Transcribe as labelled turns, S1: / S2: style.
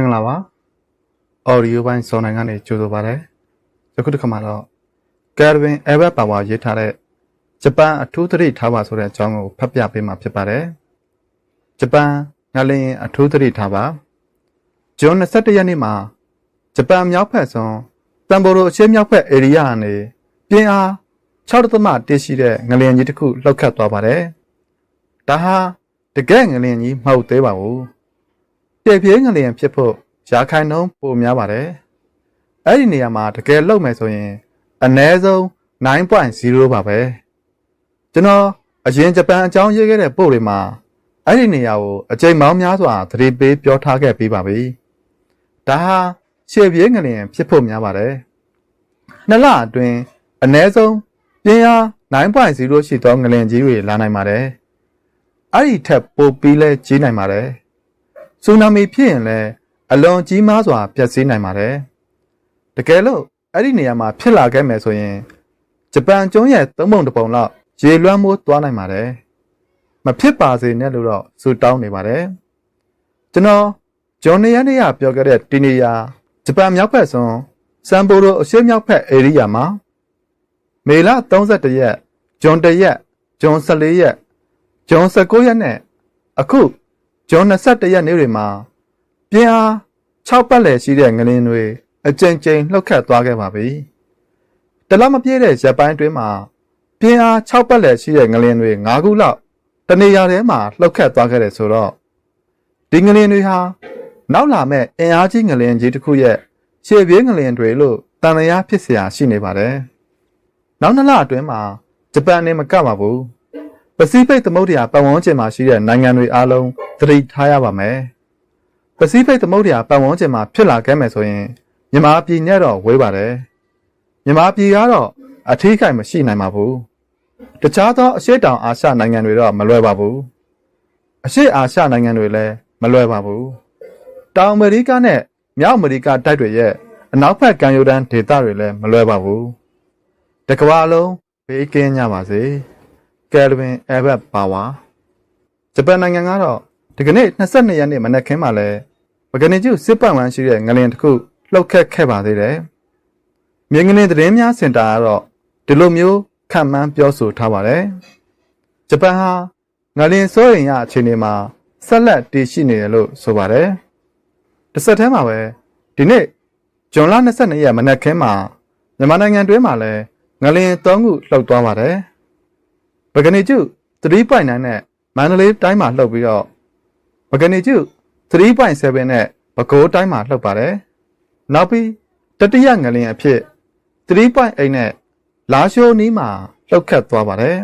S1: င်္ဂလာပါအော်ဒီယိုပိုင်းစောနိုင်ကနေကြိုဆိုပါရစေယခုတစ်ခါမှာတော့ကယ်ဗင်အဲဘတ်ပါဝါရေးထားတဲ့ဂျပန်အထူးသတိထားပါဆိုတဲ့အကြောင်းကိုဖတ်ပြပေးမှာဖြစ်ပါတယ်ဂျပန်ငလင်အထူးသတိထားပါဇွန်21ရက်နေ့မှာဂျပန်မြောက်ဖက်စွန်းတမ်ဘိုရိုအရှေ့မြောက်ဖက်ဧရိယာကနေပြင်းအား6.1ရှိတဲ့ငလင်ကြီးတစ်ခုလှုပ်ခတ်သွားပါတယ်ဒါဟာတကယ်ငလင်ကြီးမဟုတ်သေးပါဘူး ပြေပြေးငလျင်ဖြစ်ဖို့ရာခိုင်နှုန်းပိုများပါတယ်။အဲ့ဒီနေရာမှာတကယ်လုံမယ်ဆိုရင်အနည်းဆုံး9.0ပါပဲ။ကျွန်တော်အရင်ဂျပန်အကြောင်းရေးခဲ့တဲ့ပို့တွေမှာအဲ့ဒီနေရာကိုအကြိမ်မောင်းများစွာသတိပေးပြောထားခဲ့ပြီးပါပြီ။ဒါဟာရှေ့ပြေးငလျင်ဖြစ်ဖို့များပါတယ်။နှစ်လအတွင်းအနည်းဆုံးပြင်းအား9.0ရှိသောငလျင်ကြီးတွေလာနိုင်ပါတယ်။အဲ့ဒီထက်ပိုပြီးလဲကြီးနိုင်ပါတယ်။ ဆူနာမီဖြစ်ရင်လည်းအလွန်ကြီးမားစွာပျက်စီးနိုင်ပါတယ်။တကယ်လို့အဲ့ဒီနေရာမှာဖြစ်လာခဲ့မယ်ဆိုရင်ဂျပန်ကျွန်းရဲ့သုံးပုံတစ်ပုံလောက်ရေလွှမ်းမိုးသွားနိုင်ပါတယ်။မဖြစ်ပါစေနဲ့လို့တော့ဆူတောင်းနေပါတယ်။ကျွန်တော်ဂျွန်နေရနေရပြောခဲ့တဲ့ဒီနေရာဂျပန်မြောက်ဘက်စွန်းစမ်ပိုရိုအရှေ့မြောက်ဘက်ဧရိယာမှာမေလ31ရက်ဂျွန်1ရက်ဂျွန်14ရက်ဂျွန်19ရက်နဲ့အခု ဂျွန်21ရက်နေ့တွေမှာပြင်းအား6ပတ်လည်ရှိတဲ့ငလင်းတွေအကြိမ်ကြိမ်လှုပ်ခတ်သွားခဲ့ပါပြီ။တလမပြည့်တဲ့ရက်ပိုင်းအတွင်းမှာပြင်းအား6ပတ်လည်ရှိတဲ့ငလင်းတွေ9ခုလောက်တနေရာထဲမှာလှုပ်ခတ်သွားခဲ့တယ်ဆိုတော့ဒီငလင်းတွေဟာနောက်လာမဲ့အင်အားကြီးငလင်းကြီးတစ်ခုရဲ့ရှေ့ပြေးငလင်းတွေလို့တန်လျာဖြစ်เสียရှိနေပါတယ်။နောက်နှစ်လအတွင်းမှာဂျပန်နဲ့မကပ်ပါဘူး။ ပစိဖိတ်သမုဒ္ဒရာပတ်ဝန်းကျင်မှာရှိတဲ့နိုင်ငံတွေအားလုံးသတိထားရပါမယ်။ပစိဖိတ်သမုဒ္ဒရာပတ်ဝန်းကျင်မှာဖြစ်လာခဲ့မယ်ဆိုရင်မြန်မာပြည်နဲ့တော့ဝေးပါတယ်။မြန်မာပြည်ကတော့အထီးကိမရှိနိုင်ပါဘူး။တခြားသောအရှေ့တောင်အာရှနိုင်ငံတွေတော့မလွယ်ပါဘူး။အရှေ့အာရှနိုင်ငံတွေလည်းမလွယ်ပါဘူး။တောင်အမေရိကနဲ့မြောက်အမေရိကတိုက်တွေရဲ့အနောက်ဘက်ကမ်းရိုးတန်းဒေသတွေလည်းမလွယ်ပါဘူး။တကမ္ဘာလုံးဘေးကင်းကြပါစေ။ ကယ်ဗင်အဲဘတ်ပါဝါဂျပန်နိုင်ငံကတော့ဒီကနေ့22ရက်နေ့မနက်ခင်းမှာလဲပကနိကျုစစ်ပတ်ဝန်းရှိတဲ့ငလင်တစ်ခုလှုပ်ခတ်ခဲ့ပါသေးတယ်။မြေငလင်သတင်းများစင်တာကတော့ဒီလိုမျိုးခံမှန်းပြောဆိုထားပါတယ်။ဂျပန်ဟာငလင်စိုးရင်ရအခြေအနေမှာဆက်လက်တည်ရှိနေတယ်လို့ဆိုပါတယ်။တစ်ဆက်တည်းမှာပဲဒီနေ့ဇွန်လ22ရက်မနက်ခင်းမှာမြန်မာနိုင်ငံတွင်းမှာလဲငလင်3ခုလှုပ်သွားပါတယ်။ ပကနိကျု3.9နဲ့မန္တလေးတိုင်းမှာလှုပ်ပြီးတော့ပကနိကျု3.7နဲ့ပဲခူးတိုင်းမှာလှုပ်ပါတယ်။နောက်ပြီးတတိယငလင်အဖြစ်3.8နဲ့လာရှိုးနီးမှာလှုပ်ခတ်သွားပါတယ်